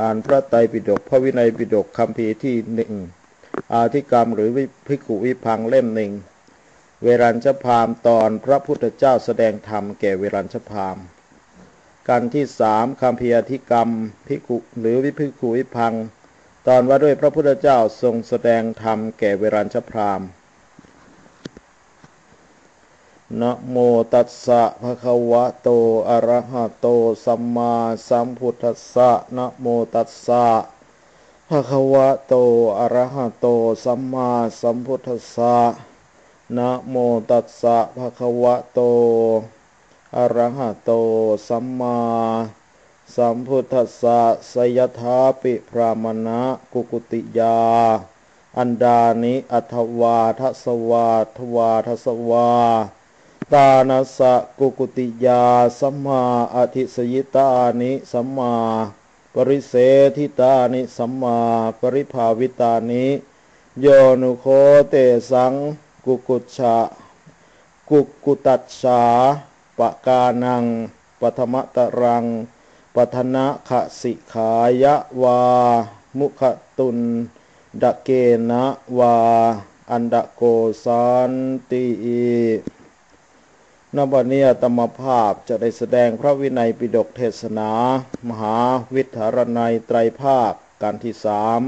อ่านพระไตรปิฎกพระวินัยปิฎกคำพีที่หนึ่งอาธิกรรมหรือพิกุวิพังเล่มหนึ่งเวรัญชพามตอนพระพุทธเจ้าแสดงธรรมแก่เวรัญชพามกันที่สามคำพีอธิกรรมพิกุหรือวิพิกุวิพังตอนว่าด้วยพระพุทธเจ้าทรงแสดงธรรมแก่เวรัญชพราม นะโมตัสสะภะคะวะโต อะระหะโต สัมมาสัมพุทธัสสะนะโมตัสสะภะคะวะโต อะระหะโต สัมมาสัมพุทธัสสะนะโมตัสสะภะคะวะโต อะระหะโต สัมมาสัมพุทธัสสะสยถาปิพรามณะกุกุติยา อันดานิอัทวาทัสวาทวาทัสวา ตานสะกุกุติยาสัมมาอธิสยิตานิสัมมาปริเสทิตานิสัมมาปริภาวิตานิโยนุโคเตสังกุกุชากุกุตัชชาปะกานังปัทมะตรังปัทนะขสิขายะวา มุขตุนดะเกนะวา อันดะโกสันติ นบันี้ตมภาพจะได้แสดงพระวินัยปิฎกเทศนา มหาวิทารนัยไตรภาคการที่สาม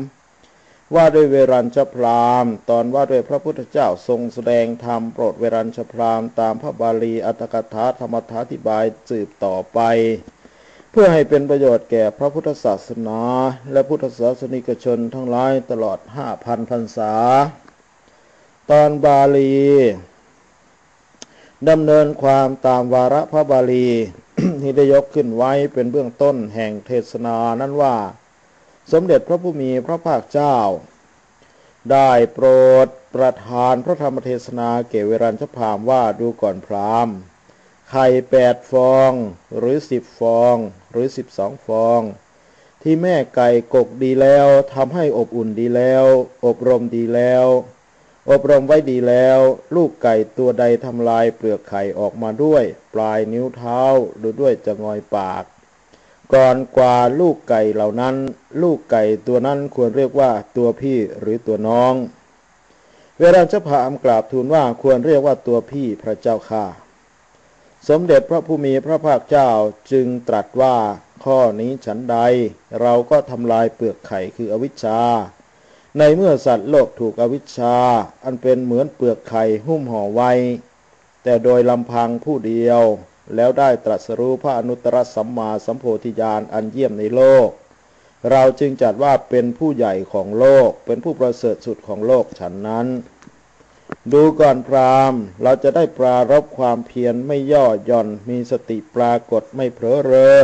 ว่าด้วยเวรัญชพรามตอนว่าด้วยพระพุทธเจ้าทรงแสดงธรรมโปรดเวรัญชพรามตามพระบาลีอัตถกถาธรรมทาธิบายสืบต่อไป เพื่อให้เป็นประโยชน์แก่พระพุทธศาสนา และพุทธศาสนิกชนทั้งหลายตลอดห้าพันพรรษา ตอนบาลี ดำเนินความตามวาระพระบาลีที่ได้ยกขึ้นไว้เป็นเบื้องต้นแห่งเทศนานั้นว่า สมเด็จพระผู้มีพระภาคเจ้า ได้โปรดประทานพระธรรมเทศนาเกเวรัญชพามว่าดูก่อนพรามไข่แปดฟองหรือสิบฟองหรือสิบสองฟอง ที่แม่ไก่กกดีแล้วทำให้อบอุ่นดีแล้ว อบรมดีแล้ว อบรมไว้ดีแล้ว ลูกไก่ตัวใดทำลายเปลือกไข่ออกมาด้วย ปลายนิ้วเท้าหรือด้วยจะงอยปาก ก่อนกว่าลูกไก่เหล่านั้น ลูกไก่ตัวนั้นควรเรียกว่าตัวพี่หรือตัวน้อง เวลาเจ้าพามกราบทูลว่าควรเรียกว่าตัวพี่พระเจ้าค่ะ สมเด็จพระผู้มีพระภาคเจ้าจึงตรัสว่าข้อนี้ฉันใด เราก็ทำลายเปลือกไข่คืออวิชชา ในเมื่อสัตว์โลกถูกอวิชชา อันเป็นเหมือนเปลือกไข่หุ้มห่อไว้ แต่โดยลำพังผู้เดียว แล้วได้ตรัสรู้พระอนุตตรสัมมาสัมโพธิญาณอันเยี่ยมในโลก เราจึงจัดว่าเป็นผู้ใหญ่ของโลก เป็นผู้ประเสริฐสุดของโลกฉันนั้น ดูก่อนพรามเราจะได้ปรารบความเพียรไม่ย่อหย่อน มีสติปรากฏไม่เผลอเรอ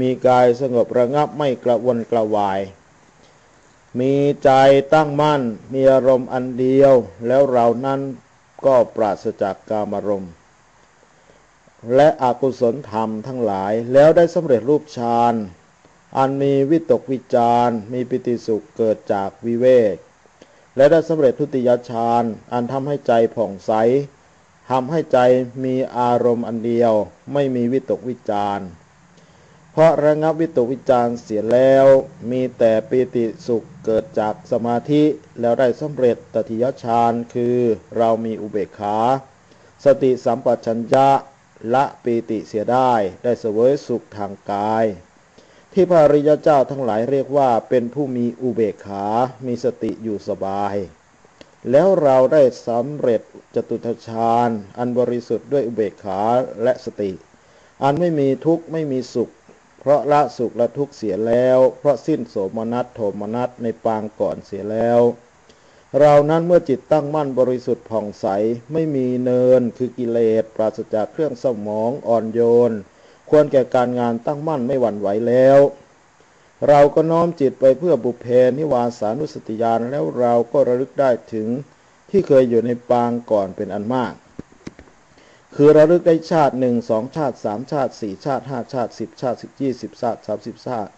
มีกายสงบระงับไม่กระวนกระวาย มีใจตั้งมั่น มีอารมณ์อันเดียว แล้วเรานั้นก็ปราศจากกามารมณ์ และอกุศลธรรมทั้งหลายแล้วได้สำเร็จรูปฌานอันมีวิตกวิจารมีปิติสุขเกิดจากวิเวก และได้สำเร็จทุติยฌานอันทำให้ใจผ่องใสทำให้ใจมีอารมณ์อันเดียว ไม่มีวิตกวิจารเพราะระงับวิตกวิจารเสียแล้ว มีแต่ปีติสุข เกิดจากสมาธิแล้วได้สำเร็จตติยฌานคือเรามีอุเบกขา สติสัมปชัญญะละปีติเสียได้ได้เสวยสุขทางกาย ที่พระริยเจ้าทั้งหลายเรียกว่าเป็นผู้มีอุเบกขา มีสติอยู่สบาย แล้วเราได้สำเร็จจตุทชาญอันบริสุทธิ์ด้วยอุเบกขาและสติ อันไม่มีทุกข์ไม่มีสุข เพราะละสุขละทุกข์เสียแล้ว เพราะสิ้นโสมนัสโทมนัสในปางก่อนเสียแล้ว เรานั้นเมื่อจิตตั้งมั่นบริสุทธิ์ผ่องใสไม่มีเนินคือกิเลส ปราศจากเครื่องสมองอ่อนโยน ควรแก่การงานตั้งมั่นไม่หวั่นไหวแล้ว เราก็น้อมจิตไปเพื่อบุพเพนิวาสานุสติญาณแล้วเราก็ระลึกได้ถึงที่เคยอยู่ในปางก่อนเป็นอันมาก คือระลึกได้ชาติหนึ่งสองชาติสามชาติสี่ชาติห้าชาติสิบชาติสิบยี่สิบชาติสามสิบชาติ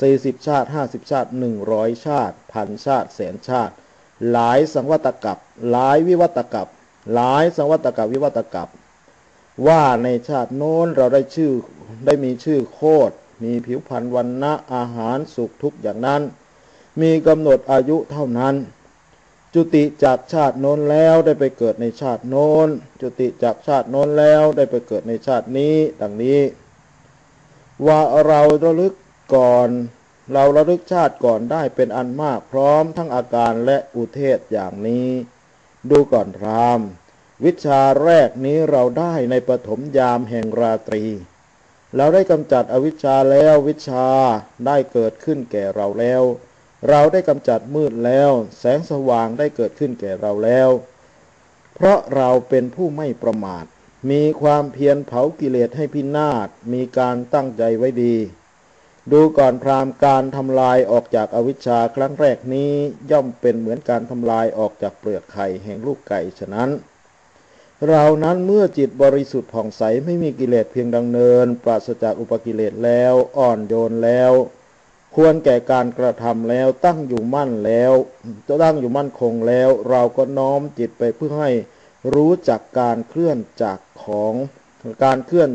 สี่สิบชาติห้าสิบชาติหนึ่งร้อยชาติพันชาติแสนชาติ หลายสังวัตกับหลายวิวัตกับหลายสังวัตกับวิวัตกับว่าในชาติโน้นเราได้ชื่อได้มีชื่อโคดมีผิวพรรณวันนะอาหารสุขทุกอย่างนั้น มีกำหนดอายุเท่านั้น จุติจากชาติโน้นแล้วได้ไปเกิดในชาติโน้น จุติจากชาติโน้นแล้วได้ไปเกิดในชาตินี้ ดังนี้ ว่าเราระลึกก่อน เราระลึกชาติก่อนได้เป็นอันมากพร้อมทั้งอาการและอุเทศอย่างนี้ ดูก่อนราม วิชาแรกนี้เราได้ในปฐมยามแห่งราตรี เราได้กำจัดอวิชชาแล้ววิชาได้เกิดขึ้นแก่เราแล้ว เราได้กำจัดมืดแล้ว แสงสว่างได้เกิดขึ้นแก่เราแล้ว เพราะเราเป็นผู้ไม่ประมาท มีความเพียรเผากิเลสให้พินาศมีการตั้งใจไว้ดี ดูก่อนพรามการทำลายออกจากอวิชชาครั้งแรกนี้ย่อมเป็นเหมือนการทำลายออกจากเปลือกไข่แห่งลูกไก่ฉะนั้นเรานั้นเมื่อจิตบริสุทธิ์ผ่องใสไม่มีกิเลสเพียงดังเนิน ปราศจากอุปกิเลสแล้วอ่อนโยนแล้ว ควรแก่การกระทำแล้วตั้งอยู่มั่นแล้วจะตั้งอยู่มั่นคงแล้ว เราก็น้อมจิตไปเพื่อให้รู้จักการเคลื่อนจากของการเคลื่อน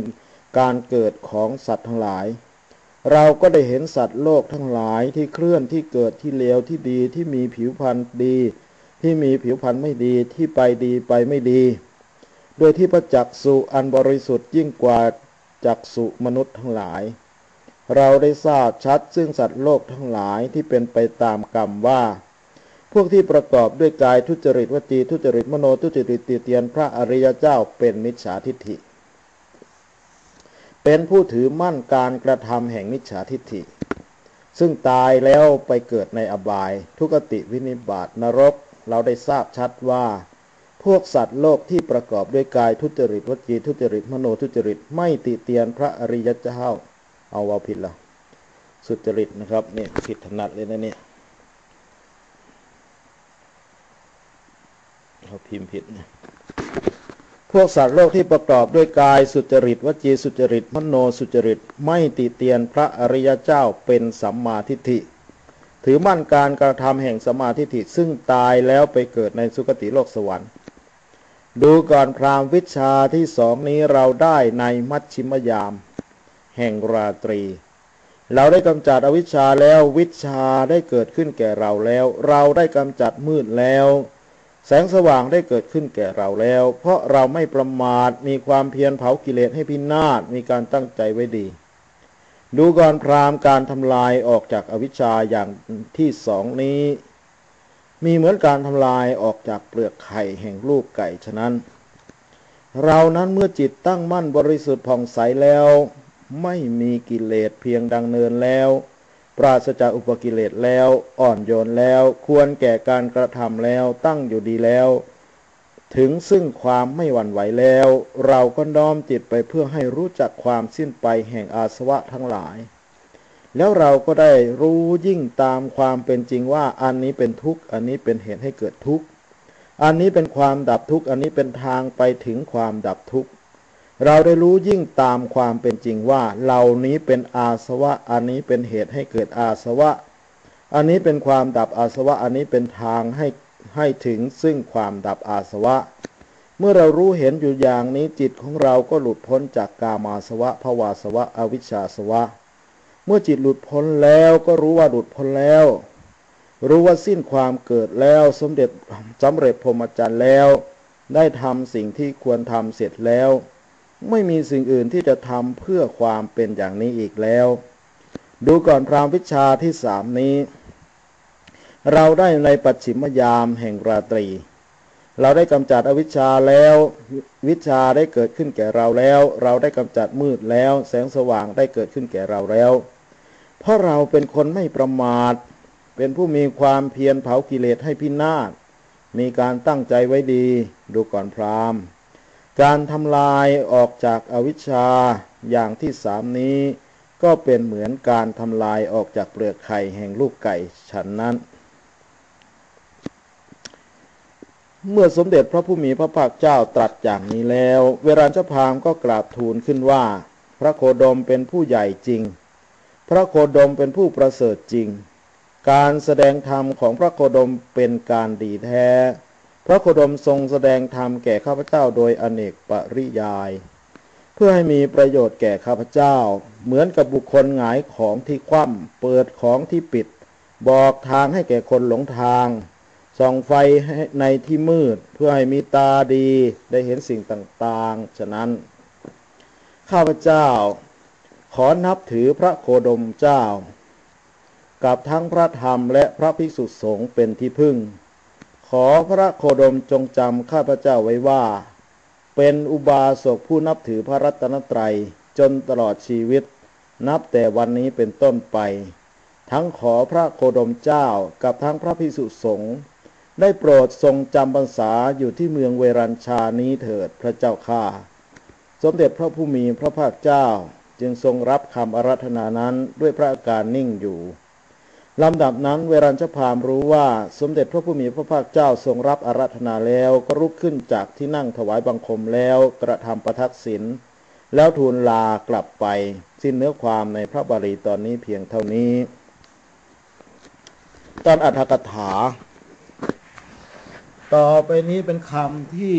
การเกิดของสัตว์ทั้งหลาย เราก็ได้เห็นสัตว์โลกทั้งหลายที่เคลื่อนที่เกิดที่เลวที่ดีที่มีผิวพรรณดี ที่มีผิวพรรณไม่ดีที่ไปดีไปไม่ดี โดยที่ประจักษุอันบริสุทธิ์ยิ่งกว่าจักษุมนุษย์ทั้งหลาย เราได้ทราบชัดซึ่งสัตว์โลกทั้งหลายที่เป็นไปตามกรรมว่า พวกที่ประกอบด้วยกายทุจริตวจีทุจริตมโนทุจริตตีเตียนพระอริยเจ้าเป็นมิจฉาทิฏฐิ เป็นผู้ถือมั่นการกระทำแห่งมิจฉาทิฏฐิ ซึ่งตายแล้วไปเกิดในอบาย ทุกติวินิบาตนรก เราได้ทราบชัดว่า พวกสัตว์โลกที่ประกอบด้วยกายทุจริตวจีทุจริตมโนทุจริตไม่ติเตียนพระอริยเจ้า เอาว่าผิดละสุจริตนะครับเนี่ยผิดถนัดเลยนะเนี่ยเขาพิมพ์ผิดนะพวกสัตว์โลกที่ประกอบด้วยกายสุจริตวจีสุจริตมโนสุจริตไม่ติเตียนพระอริยเจ้าเป็นสัมมาทิฏฐิ ถือมั่นการกระทำแห่งสมาธิฐิซึ่งตายแล้วไปเกิดในสุคติโลกสวรรค์ ดูก่อนพรามวิชาที่สองนี้เราได้ในมัชชิมยาม แห่งราตรี เราได้กำจัดอวิชชาแล้ววิชาได้เกิดขึ้นแก่เราแล้ว เราได้กำจัดมืดแล้ว แสงสว่างได้เกิดขึ้นแก่เราแล้ว เพราะเราไม่ประมาทมีความเพียรเผากิเลสให้พินาศมีการตั้งใจไว้ดี ดูก่อนพรามการทำลายออกจากอวิชชาอย่างที่สองนี้ มีเหมือนการทำลายออกจากเปลือกไข่แห่งลูกไก่ฉะนั้นเรานั้นเมื่อจิตตั้งมั่นบริสุทธิ์ผ่องใสแล้ว ไม่มีกิเลสเพียงดังเนินแล้ว ปราศจากอุปกิเลสแล้วอ่อนโยนแล้วควรแก่การกระทำแล้วตั้งอยู่ดีแล้ว ถึงซึ่งความไม่หวั่นไหวแล้ว เราก็น้อมจิตไปเพื่อให้รู้จักความสิ้นไปแห่งอาสวะทั้งหลาย แล้วเราก็ได้รู้ยิ่งตามความเป็นจริงว่าอันนี้เป็นทุกข์อันนี้เป็นเหตุให้เกิดทุกข์อันนี้เป็นความดับทุกข์อันนี้เป็นทางไปถึงความดับทุกข์ เราได้รู้ยิ่งตามความเป็นจริงว่าเหล่านี้เป็นอาสวะ อันนี้เป็นเหตุให้เกิดอาสวะ อันนี้เป็นความดับอาสวะ อันนี้เป็นทางให้ให้ถึงซึ่งความดับอาสวะ เมื่อเรารู้เห็นอยู่อย่างนี้จิตของเราก็หลุดพ้นจากกามาสวะภวาสวะ อวิชชาสวะ เมื่อจิตหลุดพ้นแล้วก็รู้ว่าหลุดพ้นแล้ว รู้ว่าสิ้นความเกิดแล้วสมเด็จสำเร็จพรหมจรรย์แล้ว ได้ทำสิ่งที่ควรทำเสร็จแล้ว ไม่มีสิ่งอื่นที่จะทำเพื่อความเป็นอย่างนี้อีกแล้ว ดูก่อนพรามวิชาที่สามนี้ เราได้ในปัจฉิมยามแห่งราตรี เราได้กำจัดอวิชชาแล้ว วิชาได้เกิดขึ้นแก่เราแล้ว เราได้กำจัดมืดแล้ว แสงสว่างได้เกิดขึ้นแก่เราแล้ว เพราะเราเป็นคนไม่ประมาท เป็นผู้มีความเพียรเผากิเลสให้พินาศมีการตั้งใจไว้ดี ดูก่อนพราม การทำลายออกจากอวิชชาอย่างที่สามนี้ ก็เป็นเหมือนการทำลายออกจากเปลือกไข่แห่งลูกไก่ฉันนั้น เมื่อสมเด็จพระผู้มีพระภาคเจ้าตรัสอย่างนี้แล้ว เวลาเจ้าพามก็กราบทูลขึ้นว่า พระโคดมเป็นผู้ใหญ่จริง พระโคดมเป็นผู้ประเสริฐจริง การแสดงธรรมของพระโคดมเป็นการดีแท้ พระโคดมทรงแสดงธรรมแก่ข้าพเจ้าโดยอเนกปริยาย เพื่อให้มีประโยชน์แก่ข้าพเจ้า เหมือนกับบุคคลหงายของที่คว่ำเปิดของที่ปิด บอกทางให้แก่คนหลงทางส่องไฟในที่มืดเพื่อให้มีตาดีได้เห็นสิ่งต่างๆ ฉะนั้น ข้าพเจ้า ขอนับถือพระโคดมเจ้า กับทั้งพระธรรมและพระภิกษุสงฆ์เป็นที่พึ่ง ขอพระโคดมจงจำข้าพเจ้าไว้ว่า เป็นอุบาสกผู้นับถือพระรัตนตรัยจนตลอดชีวิต นับแต่วันนี้เป็นต้นไป ทั้งขอพระโคดมเจ้ากับทั้งพระภิกษุสงฆ์ได้โปรดทรงจำพรรษาอยู่ที่เมืองเวรัญชานี้เถิดพระเจ้าข้าสมเด็จพระผู้มีพระภาคเจ้าจึงทรงรับคำอารัธนานั้นด้วยพระอาการนิ่งอยู่ ลำดับนั้นเวรัญชพามรู้ว่าสมเด็จพระผู้มีพระภาคเจ้าทรงรับอารัธนาแล้วก็ลุกขึ้นจากที่นั่งถวายบังคมแล้วกระทำประทักษิณแล้วทูลลากลับไป สิ้นเนื้อความในพระบาลีตอนนี้เพียงเท่านี้ ตอนอัฏฐกถา ต่อไปนี้เป็นคำที่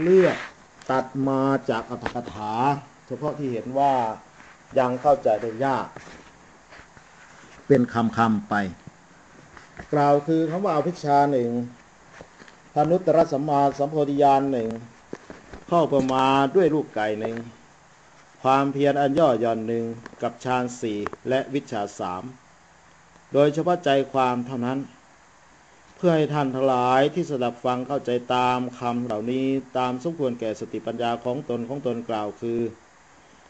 เลือกตัดมาจากอัฏฐกถา เฉพาะที่เห็นว่ายังเข้าใจได้ยาก เป็นคำคำไป กล่าวคือคำว่าอภิชาหนึ่งพานุตตรสัมมาสัมโพธิญาณหนึ่งเข้าประมาด้วยลูกไก่หนึ่งความเพียรอันย่อหย่อนหนึ่งกับฌานสี่และวิชาสามโดยเฉพาะใจความเท่านั้น เพื่อให้ท่านทั้งหลายที่สดับฟังเข้าใจตามคำเหล่านี้ตามสมควรแก่สติปัญญาของตนของตนกล่าวคือ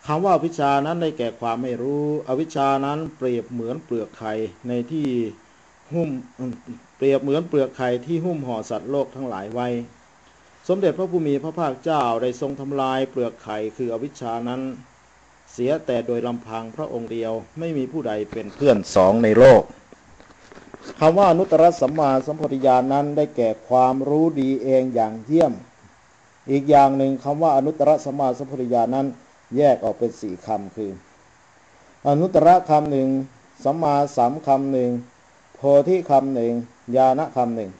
คำว่าวิชานั้นได้แก่ความไม่รู้ อวิชานั้นเปรียบเหมือนเปลือกไข่ในที่หุ้มเปรียบเหมือนเปลือกไข่ที่หุ้มห่อสัตว์โลกทั้งหลายไว้ สมเด็จพระผู้มีพระภาคเจ้าได้ทรงทำลายเปลือกไข่คืออวิชานั้น เสียแต่โดยลำพังพระองค์เดียวไม่มีผู้ใดเป็นเพื่อนสองในโลกคำว่าอนุตตรสัมมาสัมปธิญาณนั้นได้แก่ความรู้ดีเองอย่างเยี่ยม อีกอย่างหนึ่งคำว่าอนุตตรสัมมาสัมปธิญาณนั้น แยกออกเป็นสี่คำคือ อนุตตรคำหนึ่งสัมมาสามคำหนึ่งโพธิคำหนึ่งญาณคำหนึ่ง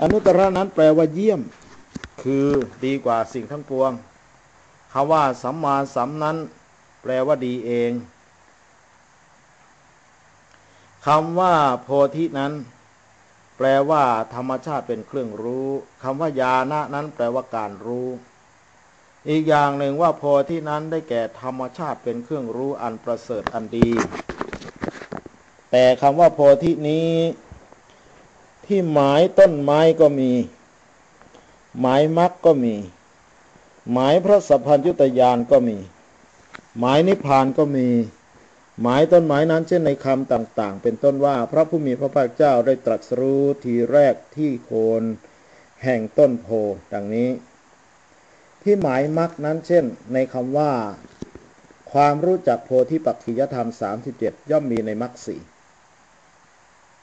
อนุตตรนั้นแปลว่าเยี่ยม คือดีกว่าสิ่งทั้งปวงคำว่าสัมมาสัมนั้น แปลว่าดีเองคำว่าโพธินั้น แปลว่า ธรรมชาติเป็นเครื่องรู้คำว่าญาณะนั้น แปลว่าการรู้ อีกอย่างหนึ่งว่าโพธินั้นได้แก่ธรรมชาติเป็นเครื่องรู้อันประเสริฐอันดี แต่คำว่าโพธินี้ ที่หมายต้นไม้ก็มี หมายมรรคก็มี หมายพระสัพพัญญุตยานก็มี หมายนิพพานก็มี หมายต้นไม้นั้นเช่นในคำต่าง ๆ เป็นต้นว่าพระผู้มีพระภาคเจ้าได้ตรัสรู้ทีแรกที่โคนแห่งต้นโพดังนี้ ที่หมายมักนั้นเช่น ในคำว่า ความรู้จักโพธิปักขิยธรรม 37 ย่อมมีในมักสี่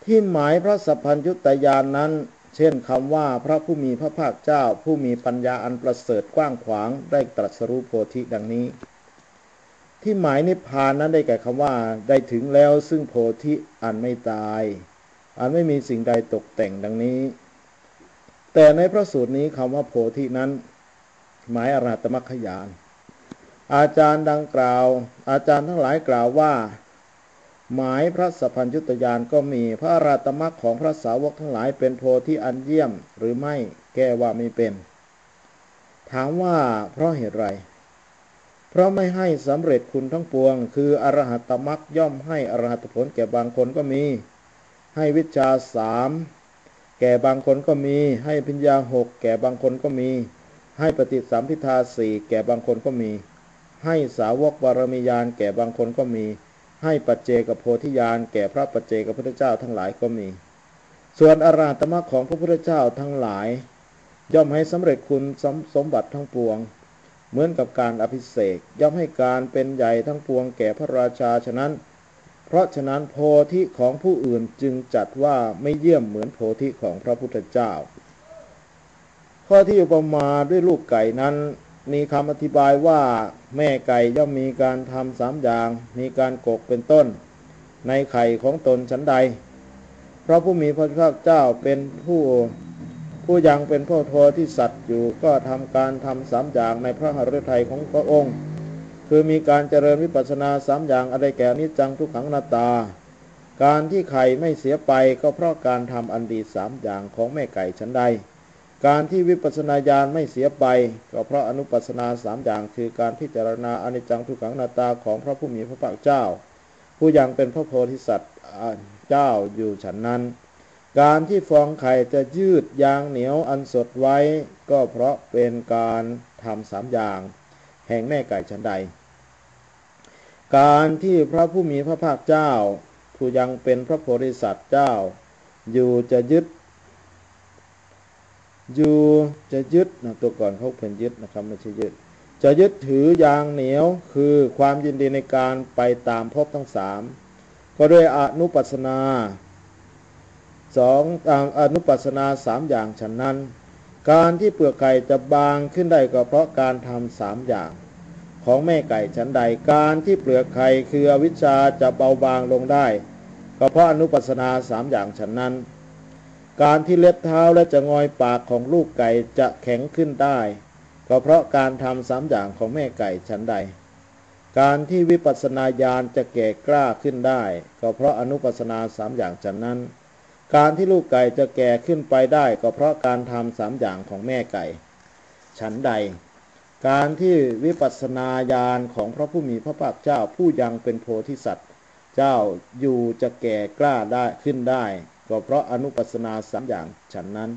ที่หมายพระสัพพัญญุตยานนั้น เช่นคำว่าพระผู้มีพระภาคเจ้าผู้มีปัญญาอันประเสริฐกว้างขวางได้ตรัสรู้โพธิดังนี้ ที่หมายนิพพานนั้นได้แก่คำว่าได้ถึงแล้วซึ่งโพธิอันไม่ตาย อันไม่มีสิ่งใดตกแต่งดังนี้ แต่ในพระสูตรนี้คำว่าโพธินั้น หมายอรหัตมรรคยาน อาจารย์ดังกล่าว อาจารย์ทั้งหลายกล่าวว่า หมายพระสัพพัญญุตยานก็มีพระอรหัตมรรคของพระสาวกทั้งหลายเป็นโพธิอันเยี่ยมหรือไม่แก้ว่าไม่เป็น ถามว่าเพราะเหตุไร เพราะไม่ให้สำเร็จคุณทั้งปวง คืออรหัตมรักย่อมให้อรหัตผลแก่บางคนก็มี ให้วิชาสามแก่บางคนก็มี ให้พิญญาหกแก่บางคนก็มี ให้ปฏิสัมพิทาสี่แก่บางคนก็มี ให้สาวกบารมียานแก่บางคนก็มี ให้ปัจเจกโพธิญาณแก่พระปัจเจกพุทธเจ้าทั้งหลายก็มี ส่วนอรหัตมรรคของพระพุทธเจ้าทั้งหลาย ย่อมให้สำเร็จคุณสมสมบัติทั้งปวง เหมือนกับการอภิเษกย่อมให้การเป็นใหญ่ทั้งปวงแก่พระราชาฉะนั้น เพราะฉะนั้นโพธิของผู้อื่นจึงจัดว่าไม่เยี่ยมเหมือนโพธิของพระพุทธเจ้า ข้อที่อุปมาด้วยลูกไก่นั้น มีคำอธิบายว่าแม่ไก่ย่อมมีการทำสามอย่าง มีการกกเป็นต้น ในไข่ของตนชั้นใดพระผู้มีพระภาคเจ้าเป็นผู้ผู้ยังเป็นพระโพธิสัตว์อยู่ก็ทำการทำสามอย่างในพระหฤทัยของพระองค์ คือมีการเจริญวิปัสสนาสามอย่างอะไรแก่นิจจังทุกขังนาตา การที่ไข่ไม่เสียไปก็เพราะการทำอันดีสามอย่างของแม่ไก่ชั้นใด การที่วิปัสสนาญาณไม่เสียไป ก็เพราะอนุปัสสนาสามอย่างคือการพิจารณาอนิจจังทุกขังนาตาของพระผู้มีพระภาคเจ้า ผู้ยังเป็นพระโพธิสัตว์เจ้าอยู่ฉันนั้น การที่ฟองไข่จะยืดยางเหนียวอันสดไว้ ก็เพราะเป็นการทำสามอย่าง แห่งแม่ไก่ชันใด การที่พระผู้มีพระภาคเจ้า ผู้ยังเป็นพระโพธิสัตว์เจ้า อยู่จะยึด อยู่จะยึดนะตัวก่อนเขาเป็นยึดนะครับไม่ใช่ยึด จะยึดถือยางเหนียวคือความยินดีในการไปตามภพทั้งสามก็ด้วยอนุปัสนาสองอนุปัสนาสามอย่างฉะนั้น การที่เปลือกไก่จะบางขึ้นได้ก็เพราะการทำสามอย่างของแม่ไก่ฉันใดการที่เปลือกไข่คืออวิชชาจะเบาบางลงได้ ก็เพราะอนุปัสนาสามอย่างฉันนั้น การที่เล็บเท้าและจะงอยปากของลูกไก่จะแข็งขึ้นได้ ก็เพราะการทำสามอย่างของแม่ไก่ฉันใด การที่วิปัสสนาญาณจะแก่กล้าขึ้นได้ ก็เพราะอนุปัสนาสามอย่างฉันนั้น การที่ลูกไก่จะแก่ขึ้นไปได้ ก็เพราะการทำสามอย่างของแม่ไก่ฉันใด การที่วิปัสสนาญาณของพระผู้มีพระภาคเจ้าผู้ยังเป็นโพธิสัตว์ เจ้าอยู่จะแก่กล้าได้ขึ้นได้ ก็เพราะอนุปัสนาสามอย่างฉันนั้น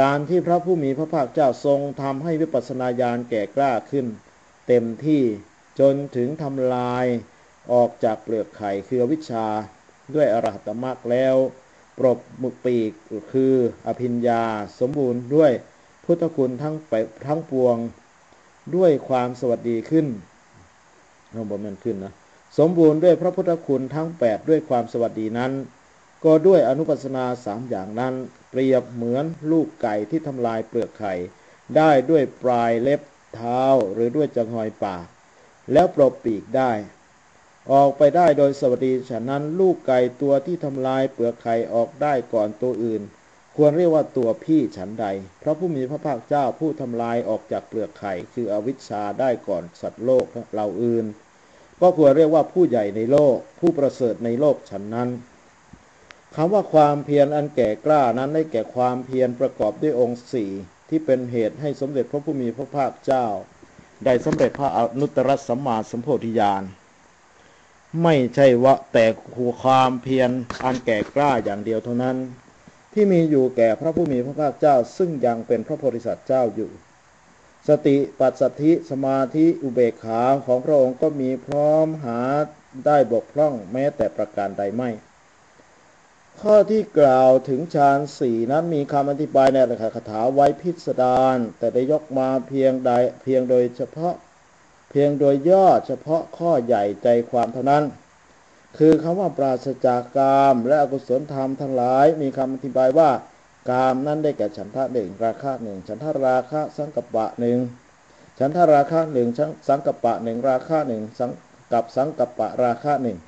การที่พระผู้มีพระภาคเจ้าทรงทำให้วิปัสสนาญาณแก่กล้าขึ้น เต็มที่จนถึงทำลายออกจากเปลือกไข่คือวิชาด้วยอรหัตมรรคแล้ว ปรบมุปีกคืออภิญญาสมบูรณ์ด้วยพุทธคุณทั้งไปทั้งปวงด้วยความสวัสดีขึ้นน้องบอกมันขึ้นนะ สมบูรณ์ด้วยพระพุทธคุณทั้ง 8 ด้วยความสวัสดีนั้น ก็ด้วยอนุปัสนาสามอย่างนั้น เปรียบเหมือนลูกไก่ที่ทำลายเปลือกไข่ ได้ด้วยปลายเล็บเท้าหรือด้วยจังหอยปาก แล้วปรบปีกได้ ออกไปได้โดยสวัสดีฉะนั้นลูกไก่ตัวที่ทำลายเปลือกไข่ออกได้ก่อนตัวอื่น ควรเรียกว่าตัวพี่ฉันใด เพราะผู้มีพระภาคเจ้าผู้ทำลายออกจากเปลือกไข่ คืออวิชชาได้ก่อนสัตว์โลกเราอื่น ก็ควรเรียกว่าผู้ใหญ่ในโลก ผู้ประเสริฐในโลกฉันนั้น คำว่าความเพียรอันแก่กล้านั้นได้แก่ความเพียรประกอบด้วยองค์สี่ที่เป็นเหตุให้สมเด็จพระผู้มีพระภาคเจ้า ได้สำเร็จพระอนุตตรสัมมาสัมโพธิญาณไม่ใช่ว่าแต่ความเพียรอันแก่กล้าอย่างเดียวเท่านั้น ที่มีอยู่แก่พระผู้มีพระภาคเจ้า ซึ่งยังเป็นพระโพธิสัตว์เจ้าอยู่ สติปัสสธิสมาธิอุเบกขาของพระองค์ก็มีพร้อมหาได้บกพร่องแม้แต่ประการใดไม่ ข้อที่กล่าวถึงฌานสี่นั้นมีคำอธิบายในอัตถกถาไว้พิสดารแต่ได้ยกมาเพียงใดเพียงโดยเฉพาะเพียงโดยย่อเฉพาะข้อใหญ่ใจความเท่านั้น คือคำว่าปราศจากกาม และอกุศลธรรมทั้งหลาย มีคำอธิบายว่ากามนั้นได้แก่ฉันทะหนึ่งราคะหนึ่งฉันทะราคะสังกปะหนึ่งฉันทะราคะหนึ่งสังกปะหนึ่งราคะหนึ่งสังกับสังกปะราคะหนึ่ง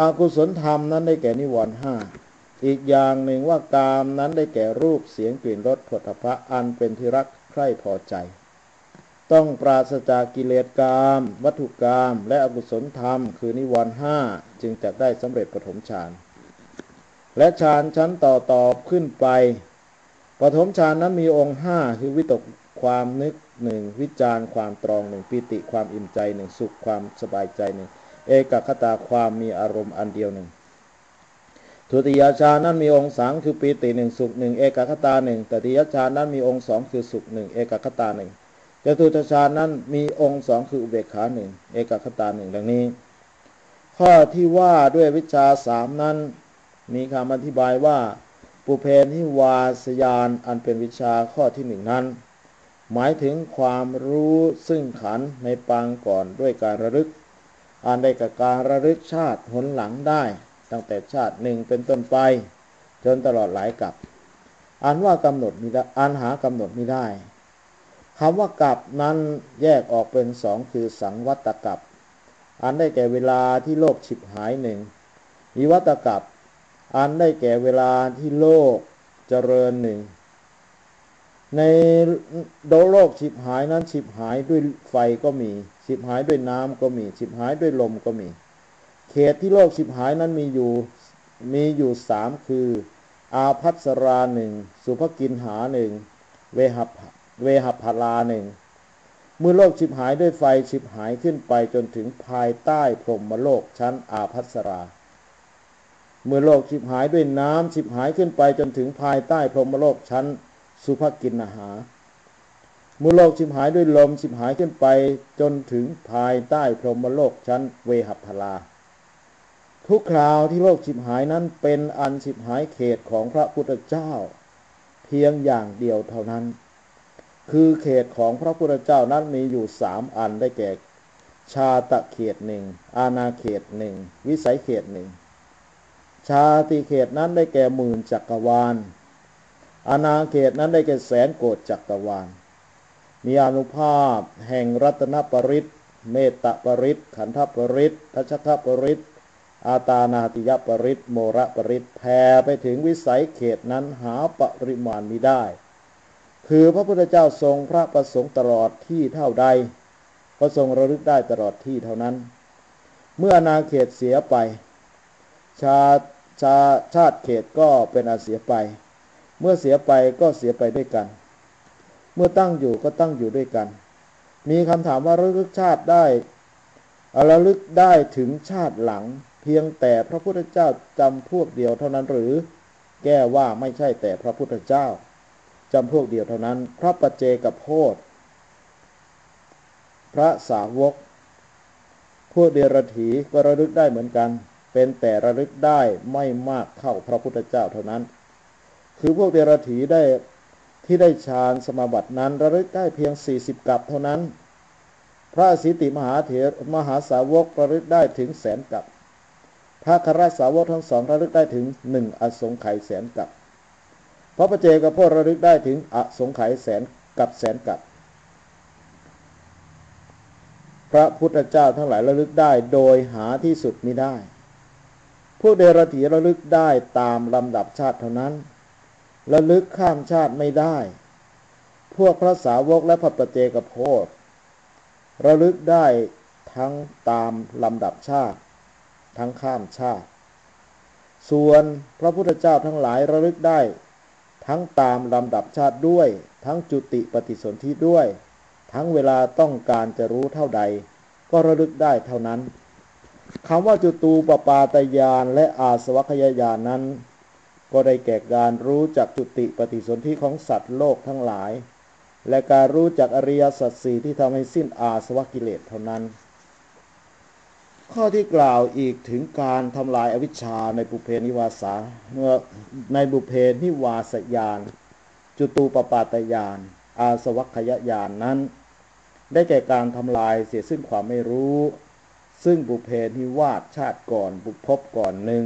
อกุศลธรรมนั้นได้แก่นิวรณ์ห้าอีกอย่างหนึ่งว่ากามนั้นได้แก่รูปเสียงกลิ่นรสผลพระอันเป็นที่รักใคร่พอใจ ต้องปราศจากกิเลสกาม วัตถุกรรมและอกุศลธรรม คือนิวรณ์ห้าจึงจะได้สำเร็จปฐมฌานและฌานชั้นต่อต่อขึ้นไปปฐมฌานนั้นมีองค์ห้าคือวิตกความนึกหนึ่งวิจารความตรองหนึ่งปิติความอิ่มใจหนึ่งสุขความสบายใจหนึ่ง เอกคตาความมีอารมณ์อันเดียวหนึ่ง ทุติยฌานนั้นมีองค์สังคือปิติหนึ่งสุขหนึ่งเอกคตาหนึ่งตติยฌานนั้นมีองค์สองคือสุขหนึ่งเอกคตาหนึ่งจตุตฌานนั้นมีองค์สองคืออุเบกขาหนึ่งเอกคตาหนึ่งดังนี้ ข้อที่ว่าด้วยวิชาสามนั้น มีคำอธิบายว่าปุเพนิวาสยานอันเป็นวิชาข้อที่หนึ่งนั้น หมายถึงความรู้ซึ่งขันในปางก่อนด้วยการระลึก อ่านได้กับการระลึกชาติหนหลังได้ ตั้งแต่ชาติหนึ่งเป็นต้นไป จนตลอดหลายกับอ่านว่ากำหนดมีอ่านหากำหนดไม่ได้คำว่ากับนั้นแยกออกเป็นสองคือสังวัตกับ อันได้แก่เวลาที่โลกฉิบหายหนึ่งวิวัตกับ อันได้แก่เวลาที่โลกเจริญหนึ่ง ในโดโลกฉิบหายนั้นฉิบหายด้วยไฟก็มีฉิบหายด้วยน้ำก็มีฉิบหายด้วยลมก็มี เขตที่โลกฉิบหายนั้นมีอยู่มีอยู่สามคือ อาพัสราหนึ่งสุภกินหาหนึ่งเวหัเวหัพลาหนึ่งเมื่อโลกฉิบหายด้วยไฟฉิบหายขึ้นไปจนถึงภายใต้พรมโลกชั้นอาพัสรา เมื่อโลกฉิบหายด้วยน้ำฉิบหายขึ้นไปจนถึงภายใต้พรมโลกชั้น สุภกินนาหาเมื่อโลกฉิบหายด้วยลมฉิบหายขึ้นไปจนถึงภายใต้พรหมโลกชั้นเวหัพลา ทุกคราวที่โลกฉิบหายนั้นเป็นอันฉิบหายเขตของพระพุทธเจ้า เพียงอย่างเดียวเท่านั้น คือเขตของพระพุทธเจ้านั้นมีอยู่สามอันได้แก่ ชาตะเขตหนึ่งอาณาเขตหนึ่งวิสัยเขตหนึ่งชาติเขตนั้นได้แก่หมื่นจักรวาล อาณาเขตนั้นได้แก่แสนโกดจักรวาล มีอนุภาพแห่งรัตนปริตเมตตปริตขันธปริตทัชทปริตอาตานาติยปริตโมระปริตแผ่ไปถึงวิสัยเขตนั้นหาปริมาณมิได้ คือพระพุทธเจ้าทรงพระประสงค์ตลอดที่เท่าใด ก็ทรงระลึกได้ตลอดที่เท่านั้น เมื่อนาเขตเสียไป ชาชาชาติเขตก็เป็นอาเสียไป เมื่อเสียไปก็เสียไปด้วยกัน เมื่อตั้งอยู่ก็ตั้งอยู่ด้วยกัน มีคำถามว่าระลึกชาติได้ระลึกได้ถึงชาติหลัง เพียงแต่พระพุทธเจ้าจำพวกเดียวเท่านั้นหรือ แก้ว่าไม่ใช่แต่พระพุทธเจ้าจำพวกเดียวเท่านั้น พระปัจเจกโพธพระสาวก พวกเดรถีก็ระลึกได้เหมือนกัน เป็นแต่ระลึกได้ไม่มากเท่าพระพุทธเจ้าเท่านั้น คือพวกเดรถีได้ที่ได้ฌานสมาบัตินั้นระลึกได้เพียง 40 กับเท่านั้น พระสิติมหาเถรมหาสาวกระลึกได้ถึงแสนกับพระคราสาวกทั้งสองระลึกได้ถึงหนึ่งอสงไขยแสนกับพระประเจกับพ่อระลึกได้ถึงอสงไขยแสนกับแสนกับพระพุทธเจ้าทั้งหลายระลึกได้โดยหาที่สุดมิได้พวกเดรถีระลึกได้ตามลำดับชาติเท่านั้น ระลึกข้ามชาติไม่ได้ พวกพระสาวกและพระปเจกโพธระลึกได้ทั้งตามลำดับชาติ ทั้งข้ามชาติ ส่วนพระพุทธเจ้าทั้งหลายระลึกได้ ทั้งตามลำดับชาติด้วย ทั้งจุติปฏิสนธิด้วย ทั้งเวลาต้องการจะรู้เท่าใด ก็ระลึกได้เท่านั้นคำว่าจุตูปปาตยานและอาสวัคยายานนั้น ก็ได้แก่การรู้จักจุติปฏิสนธิของสัตว์โลกทั้งหลาย และการรู้จักอริยสัจสี่ที่ทำให้สิ้นอาสวะกิเลสเท่านั้น ข้อที่กล่าวอีกถึงการทำลายอวิชชาในบุเพนิวาสาเมื่อในบุเพนิวาสยานจุตูปปาตยาน อาสวัคยายานนั้น ได้แก่การทำลายเสียซึ่งความไม่รู้ ซึ่งบุเพนิวาสชาติก่อนบุพบก่อนหนึ่ง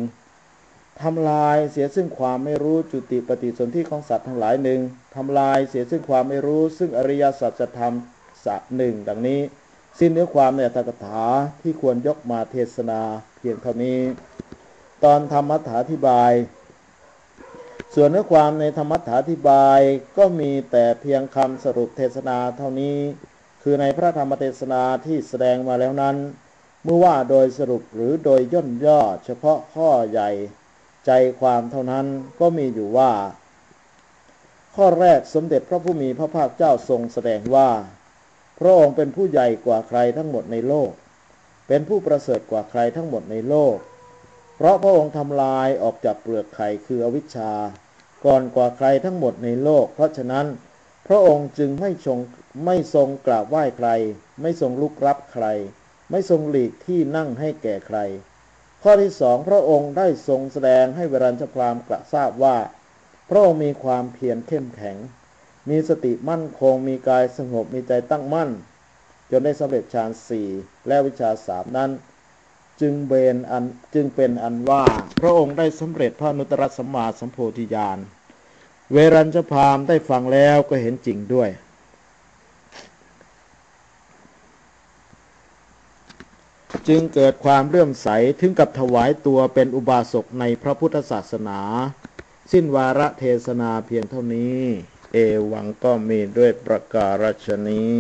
ทำลายเสียซึ่งความไม่รู้จุติปฏิสนธิของสัตว์ทั้งหลายหนึ่งทำลายเสียซึ่งความไม่รู้ซึ่งอริยสัจธรรมสัหนึ่งดังนี้ สิ้นเนื้อความในอัตถกถาที่ควรยกมาเทศนาเพียงเท่านี้ ตอนธรรมถาธิบาย ส่วนเนื้อความในธรรมถาธิบายก็มีแต่เพียงคำสรุปเทศนาเท่านี้ คือในพระธรรมเทศนาที่แสดงมาแล้วนั้น เมื่อว่าโดยสรุปหรือโดยย่นย่อเฉพาะข้อใหญ่ ใจความเท่านั้นก็มีอยู่ว่า ข้อแรกสมเด็จพระผู้มีพระภาคเจ้าทรงแสดงว่า พระองค์เป็นผู้ใหญ่กว่าใครทั้งหมดในโลก เป็นผู้ประเสริฐกว่าใครทั้งหมดในโลก เพราะพระองค์ทำลายออกจากเปลือกไข่คืออวิชชา ก่อนกว่าใครทั้งหมดในโลก เพราะฉะนั้น พระองค์จึงไม่ชงไม่ทรงกราบไหว้ใคร ไม่ทรงลุกรับใคร ไม่ทรงหลีกที่นั่งให้แก่ใคร ข้อที่สองพระองค์ได้ทรงแสดงให้เวรัญชพรามกระทราบว่า พระองค์มีความเพียรเข้มแข็ง มีสติมั่นคงมีกายสงบมีใจตั้งมั่น จนได้สำเร็จฌานสี่และวิชาสามนั้น จึงเบนอันจึงเป็นอันว่า พระองค์ได้สำเร็จพระนุตรสัมมาสัมโพธิญาณเวรัญชพามได้ฟังแล้วก็เห็นจริงด้วย จึงเกิดความเลื่อมใสถึงกับถวายตัวเป็นอุบาสกในพระพุทธศาสนา สิ้นวาระเทศนาเพียงเท่านี้ เอวังก็มีด้วยประกาศชนี้